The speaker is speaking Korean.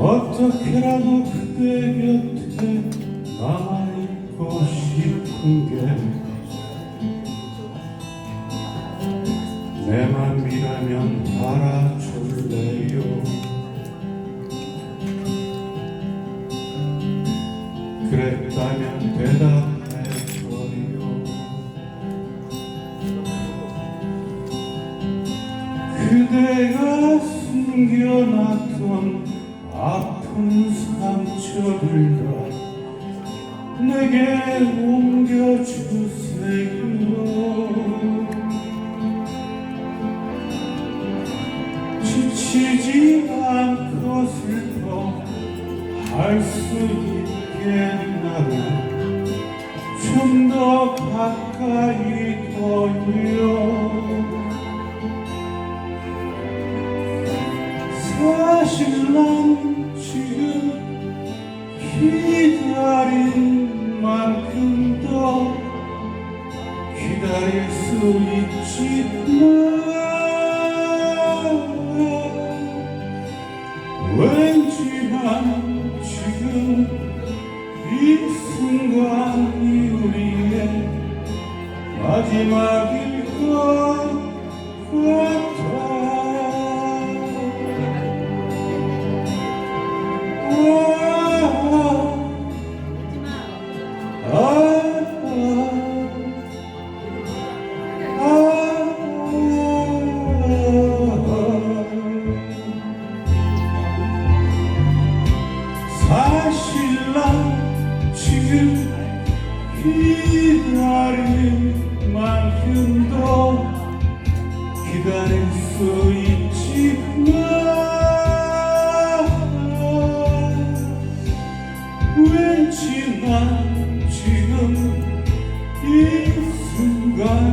어떻게라도 그대 곁에 남아있고 싶은 게 내 맘이라면 알아줄래요? 그랬다면 대답해줘요. 그대가 숨겨놨던 아픈 상처를 다 내게 옮겨주세요. 지치지 않고 슬퍼 할 수 있게 나를 좀 더 가까이 둬요 사실 난 기다린 만큼 더 기다릴 수 있지만 왠지 난 지금 이 순간이 우리의 마지막일 순간